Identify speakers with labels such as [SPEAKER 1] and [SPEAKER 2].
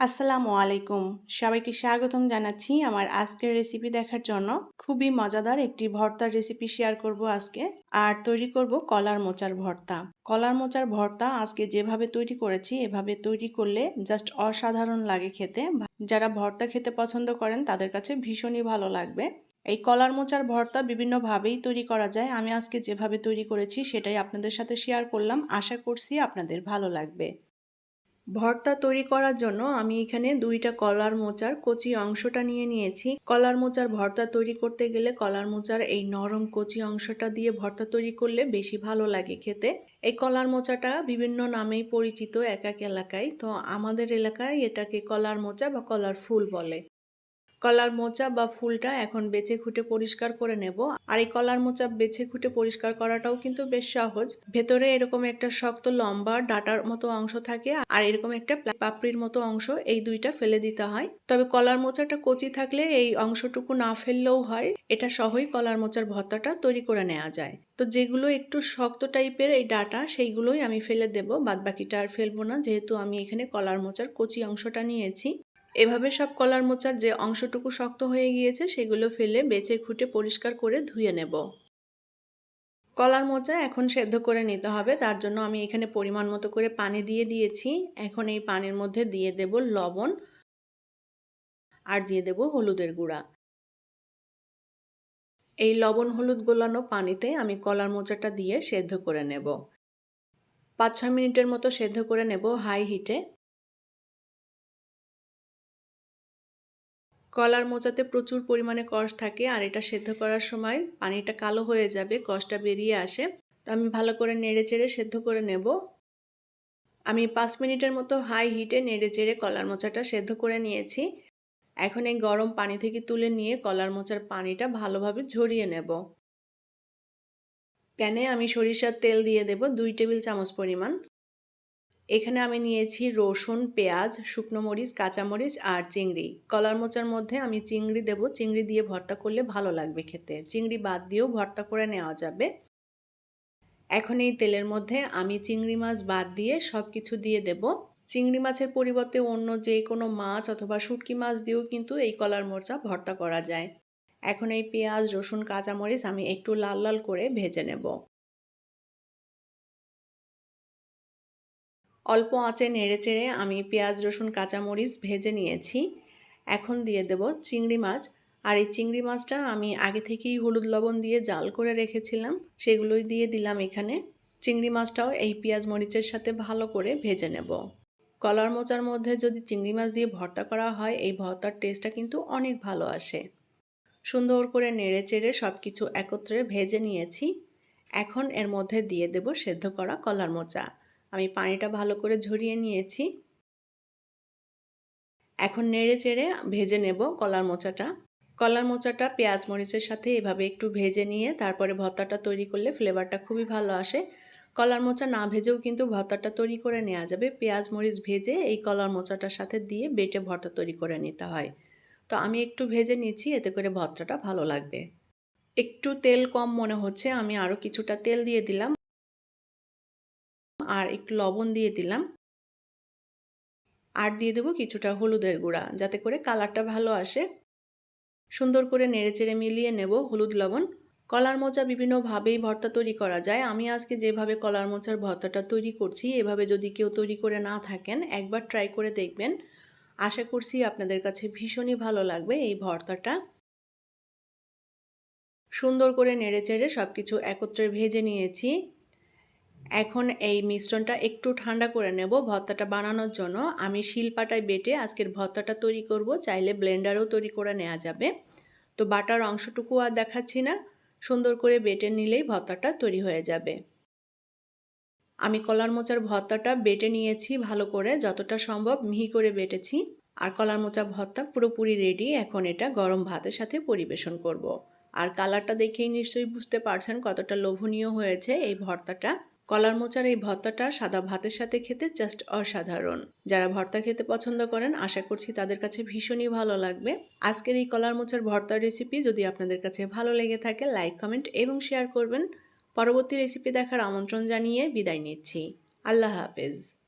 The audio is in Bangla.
[SPEAKER 1] আসসালামু আলাইকুম। সবাইকে স্বাগতম জানাচ্ছি আমার আজকের রেসিপি দেখার জন্য। খুবই মজাদার একটি ভর্তার রেসিপি শেয়ার করব আজকে। আর তৈরি করব কলার মোচার ভর্তা। কলার মোচার ভর্তা আজকে যেভাবে তৈরি করেছি, এভাবে তৈরি করলে জাস্ট অসাধারণ লাগে খেতে। যারা ভর্তা খেতে পছন্দ করেন, তাদের কাছে ভীষণই ভালো লাগবে। এই কলার মোচার ভর্তা বিভিন্নভাবেই তৈরি করা যায়। আমি আজকে যেভাবে তৈরি করেছি, সেটাই আপনাদের সাথে শেয়ার করলাম। আশা করছি আপনাদের ভালো লাগবে। ভর্তা তৈরি করার জন্য আমি এখানে দুইটা কলার মোচার কচি অংশটা নিয়ে নিয়েছি। কলার মোচার ভর্তা তৈরি করতে গেলে কলার মোচার এই নরম কচি অংশটা দিয়ে ভর্তা তৈরি করলে বেশি ভালো লাগে খেতে। এই কলার মোচাটা বিভিন্ন নামেই পরিচিত এক এক এলাকায়। তো আমাদের এলাকায় এটাকে কলার মোচা বা কলার ফুল বলে। কলার মোচা বা ফুলটা এখন বেছে খুঁটে পরিষ্কার করে নেব। আর এই কলার মোচা বেছে খুঁটে পরিষ্কার করাটাও কিন্তু বেশ সহজ। ভেতরে এরকম একটা শক্ত লম্বা ডাটার মতো অংশ থাকে আর এরকম একটা পাপড়ির মতো অংশ এই দুইটা ফেলে দিতে হয়। তবে কলার মোচাটা কচি থাকলে এই অংশটুকু না ফেললেও হয়। এটা সহই কলার মোচার ভর্তাটা তৈরি করে নেওয়া যায়। তো যেগুলো একটু শক্ত টাইপের এই ডাটা, সেইগুলোই আমি ফেলে দেব। বাদ বাকিটা আর ফেলব না, যেহেতু আমি এখানে কলার মোচার কচি অংশটা নিয়েছি। এভাবে সব কলার মোচার যে অংশটুকু শক্ত হয়ে গিয়েছে, সেগুলো ফেলে বেছে খুঁটে পরিষ্কার করে ধুয়ে নেব। কলার মোচা এখন সেদ্ধ করে নিতে হবে। তার জন্য আমি এখানে পরিমাণ মতো করে পানি দিয়ে দিয়েছি। এখন এই পানির মধ্যে দিয়ে দেব লবণ আর দিয়ে দেব হলুদের গুঁড়া। এই লবণ হলুদ গোলানো পানিতে আমি কলার মোচাটা দিয়ে সেদ্ধ করে নেব। পাঁচ ছয় মিনিটের মতো সেদ্ধ করে নেব হাই হিটে। কলার মোচাতে প্রচুর পরিমাণে কষ থাকে আর এটা সেদ্ধ করার সময় পানিটা কালো হয়ে যাবে, কষটা বেরিয়ে আসে। তো আমি ভালো করে নেড়ে চেড়ে সেদ্ধ করে নেব। আমি পাঁচ মিনিটের মতো হাই হিটে নেড়ে চেড়ে কলার মোচাটা সেদ্ধ করে নিয়েছি। এখন এই গরম পানি থেকে তুলে নিয়ে কলার মোচার পানিটা ভালোভাবে ঝরিয়ে নেব। প্যানে আমি সরিষার তেল দিয়ে দেব দুই টেবিল চামচ পরিমাণ। এখানে আমি নিয়েছি রসুন, পেঁয়াজ, শুকনো মরিচ কাঁচামরিচ আর চিংড়ি। কলার মোচার মধ্যে আমি চিংড়ি দেব। চিংড়ি দিয়ে ভর্তা করলে ভালো লাগবে খেতে। চিংড়ি বাদ দিয়েও ভর্তা করে নেওয়া যাবে। এখন এই তেলের মধ্যে আমি চিংড়ি মাছ বাদ দিয়ে সব কিছু দিয়ে দেব। চিংড়ি মাছের পরিবর্তে অন্য যে কোনো মাছ অথবা শুটকি মাছ দিয়েও কিন্তু এই কলার মোচা ভর্তা করা যায়। এখন এই পেঁয়াজ, রসুন কাঁচামরিচ আমি একটু লাল লাল করে ভেজে নেব। অল্প আঁচে নেড়ে চেড়ে আমি পেঁয়াজ, রসুন, কাঁচামরিচ ভেজে নিয়েছি। এখন দিয়ে দেব চিংড়ি মাছ। আর এই চিংড়ি মাছটা আমি আগে থেকেই হলুদ লবণ দিয়ে জাল করে রেখেছিলাম। সেগুলোই দিয়ে দিলাম এখানে। চিংড়ি মাছটাও এই পেঁয়াজ, মরিচের সাথে ভালো করে ভেজে নেব। কলার মোচার মধ্যে যদি চিংড়ি মাছ দিয়ে ভর্তা করা হয়, এই ভর্তার টেস্টটা কিন্তু অনেক ভালো আসে। সুন্দর করে নেড়ে চেড়ে সব কিছু একত্রে ভেজে নিয়েছি। এখন এর মধ্যে দিয়ে দেব সেদ্ধ করা কলার মোচা। আমি পানিটা ভালো করে ঝরিয়ে নিয়েছি। এখন নেড়ে চেড়ে ভেজে নেব কলার মোচাটা। কলার মোচাটা পেঁয়াজ মরিচের সাথে এভাবে একটু ভেজে নিয়ে তারপরে ভর্তাটা তৈরি করলে ফ্লেভারটা খুবই ভালো আসে। কলার মোচা না ভেজেও কিন্তু ভর্তাটা তৈরি করে নেওয়া যাবে। পেঁয়াজ মরিচ ভেজে এই কলার মোচাটার সাথে দিয়ে বেটে ভর্তা তৈরি করে নিতে হয়। তো আমি একটু ভেজে নিচ্ছি, এতে করে ভর্তাটা ভালো লাগবে। একটু তেল কম মনে হচ্ছে, আমি আরও কিছুটা তেল দিয়ে দিলাম। আর একটু লবণ দিয়ে দিলাম। আর দিয়ে দেবো কিছুটা হলুদের গুঁড়া, যাতে করে কালারটা ভালো আসে। সুন্দর করে নেড়েচেড়ে মিলিয়ে নেব হলুদ লবণ। কলার মোচা বিভিন্নভাবেই ভর্তা তৈরি করা যায়। আমি আজকে যেভাবে কলার মোচার ভর্তাটা তৈরি করছি, এভাবে যদি কেউ তৈরি করে না থাকেন, একবার ট্রাই করে দেখবেন। আশা করছি আপনাদের কাছে ভীষণই ভালো লাগবে এই ভর্তাটা। সুন্দর করে নেড়ে চেড়ে সব কিছু একত্রে ভেজে নিয়েছি। এখন এই মিশ্রণটা একটু ঠান্ডা করে নেব ভর্তাটা বানানোর জন্য। আমি শিলপাটায় বেটে আজকের ভর্তাটা তৈরি করব, চাইলে ব্লেন্ডারও তৈরি করে নেওয়া যাবে। তো বাটার অংশটুকু আর দেখাচ্ছি না, সুন্দর করে বেটে নিলেই ভর্তাটা তৈরি হয়ে যাবে। আমি কলার মোচার ভর্তাটা বেটে নিয়েছি ভালো করে, যতটা সম্ভব মিহি করে বেটেছি। আর কলার মোচা ভর্তা পুরোপুরি রেডি এখন এটা গরম ভাতের সাথে পরিবেশন করব। আর কালারটা দেখেই নিশ্চয়ই বুঝতে পারছেন কতটা লোভনীয় হয়েছে এই ভর্তাটা। কলার মোচার এই ভর্তাটা সাদা ভাতের সাথে খেতে জাস্ট অসাধারণ। যারা ভর্তা খেতে পছন্দ করেন, আশা করছি তাদের কাছে ভীষণই ভালো লাগবে। আজকের এই কলার মোচার ভর্তার রেসিপি যদি আপনাদের কাছে ভালো লেগে থাকে লাইক কমেন্ট এবং শেয়ার করবেন। পরবর্তী রেসিপি দেখার আমন্ত্রণ জানিয়ে বিদায় নিচ্ছি। আল্লাহ হাফেজ।